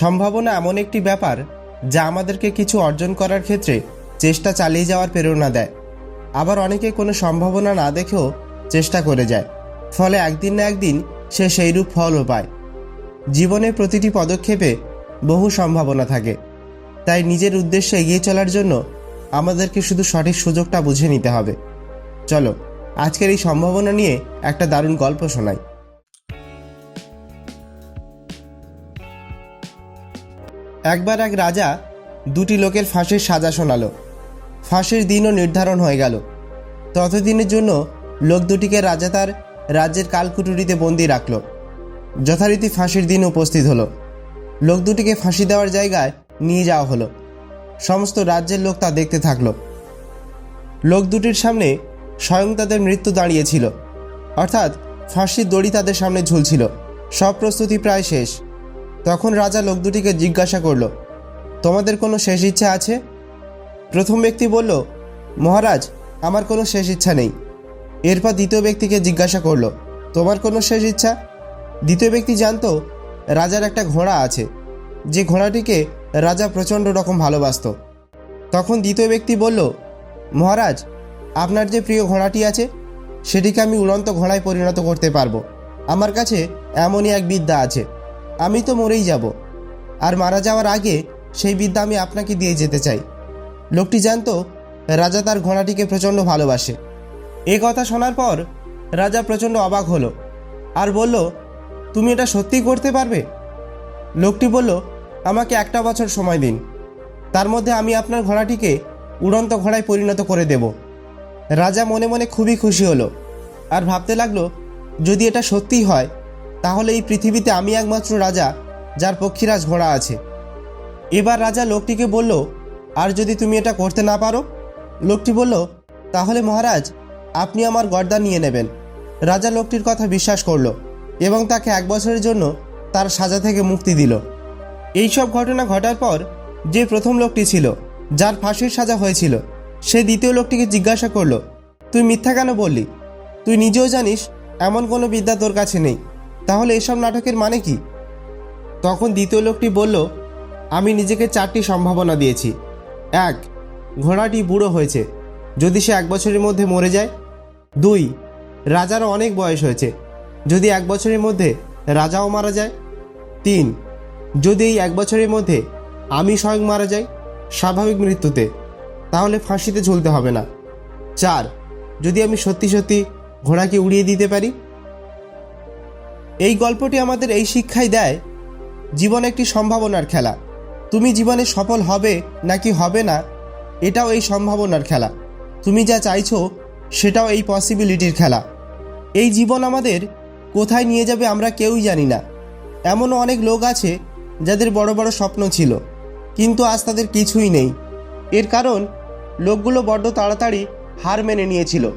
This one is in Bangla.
সম্ভাবনা এমন একটি ব্যাপার যা আমাদেরকে কিছু অর্জন করার ক্ষেত্রে চেষ্টা চালিয়ে যাওয়ার প্রেরণা দেয়। আবার অনেকে কোনো সম্ভাবনা না দেখেও চেষ্টা করে যায়, ফলে একদিন না একদিন সে সেইরূপ ফলও পায়। জীবনের প্রতিটি পদক্ষেপে বহু সম্ভাবনা থাকে, তাই নিজের উদ্দেশ্যে এগিয়ে চলার জন্য আমাদেরকে শুধু সঠিক সুযোগটা বুঝে নিতে হবে। চলো, আজকের এই সম্ভাবনা নিয়ে একটা দারুণ গল্প শোনাই। একবার এক রাজা দুটি লোকের ফাঁসির সাজা শোনালো। ফাঁসির দিনও নির্ধারণ হয়ে গেল। ততদিনের জন্য লোক দুটিকে রাজা তার রাজ্যের কালকুটুরিতে বন্দি রাখল। যথারীতি ফাঁসির দিন উপস্থিত হলো। লোক দুটিকে ফাঁসি দেওয়ার জায়গায় নিয়ে যাওয়া হলো। সমস্ত রাজ্যের লোক তা দেখতে থাকল। লোক দুটির সামনে স্বয়ং তাদের মৃত্যু দাঁড়িয়েছিল। অর্থাৎ ফাঁসির দড়ি তাদের সামনে ঝুলছিল। সব প্রস্তুতি প্রায় শেষ। তখন রাজা লোক দুটিকে জিজ্ঞাসা করল, তোমাদের কোনো শেষ ইচ্ছা আছে? প্রথম ব্যক্তি বলল, মহারাজ, আমার কোনো শেষ ইচ্ছা নেই। এরপর দ্বিতীয় ব্যক্তিকে জিজ্ঞাসা করল, তোমার কোনো শেষ ইচ্ছা? দ্বিতীয় ব্যক্তি জানত, রাজার একটা ঘোড়া আছে, যে ঘোড়াটিকে রাজা প্রচণ্ড রকম ভালোবাসতো। তখন দ্বিতীয় ব্যক্তি বলল, মহারাজ, আপনার যে প্রিয় ঘোড়াটি আছে, সেটিকে আমি উড়ন্ত ঘোড়ায় পরিণত করতে পারব। আমার কাছে এমনই এক বিদ্যা আছে আমি তো মরেই যাব। আর মারা যাওয়ার আগে সেই বিদ্যা আমি আপনাকে দিয়ে যেতে চাই। লোকটি জানতো, রাজা তার ঘোড়াটিকে প্রচণ্ড ভালোবাসে। এ কথা শোনার পর রাজা প্রচণ্ড অবাক হলো আর বলল, তুমি এটা সত্যিই করতে পারবে? লোকটি বলল, আমাকে একটা বছর সময় দিন। তার মধ্যে আমি আপনার ঘোড়াটিকে উড়ন্ত ঘোড়ায় পরিণত করে দেব। রাজা মনে মনে খুবই খুশি হলো আর ভাবতে লাগল, যদি এটা সত্যিই হয় তাহলে এই পৃথিবীতে আমি একমাত্র রাজা, যার পক্ষীরাজ ঘোড়া আছে। এবার রাজা লোকটিকে বলল, আর যদি তুমি এটা করতে না পারো? লোকটি বলল, তাহলে মহারাজ, আপনি আমার গর্দা নিয়ে নেবেন। রাজা লোকটির কথা বিশ্বাস করল এবং তাকে এক বছরের জন্য তার সাজা থেকে মুক্তি দিল। এইসব ঘটনা ঘটার পর যে প্রথম লোকটি ছিল, যার ফাঁসির সাজা হয়েছিল, সে দ্বিতীয় লোকটিকে জিজ্ঞাসা করল, তুই মিথ্যা কেন বললি? তুই নিজেও জানিস, এমন কোনো বিদ্যা তোর কাছে নেই। তাহলে এসব নাটকের মানে কি? তখন দ্বিতীয় লোকটি বলল, আমি নিজেকে চারটি সম্ভাবনা দিয়েছি। এক, ঘোড়াটি বুড়ো হয়েছে। যদি সে এক বছরের মধ্যে মরে যায়। দুই, রাজারও অনেক বয়স হয়েছে। যদি এক বছরের মধ্যে রাজাও মারা যায়। তিন, যদি এই এক বছরের মধ্যে আমি স্বয়ং মারা যাই স্বাভাবিক মৃত্যুতে, তাহলে ফাঁসিতে ঝুলতে হবে না। চার, যদি আমি সত্যি সত্যি ঘোড়াকে উড়িয়ে দিতে পারি এই গল্পটি আমাদের এই শিক্ষাই দেয়, জীবন একটি সম্ভাবনার খেলা। তুমি জীবনে সফল হবে নাকি হবে না, এটাও এই সম্ভাবনার খেলা। তুমি যা চাইছো, সেটাও এই পসিবিলিটির খেলা। এই জীবন আমাদের কোথায় নিয়ে যাবে আমরা কেউই জানি না। এমনও অনেক লোক আছে যাদের বড় বড় স্বপ্ন ছিল, কিন্তু আজ তাদের কিছুই নেই। এর কারণ, লোকগুলো বড্ড তাড়াতাড়ি হার মেনে নিয়েছিল।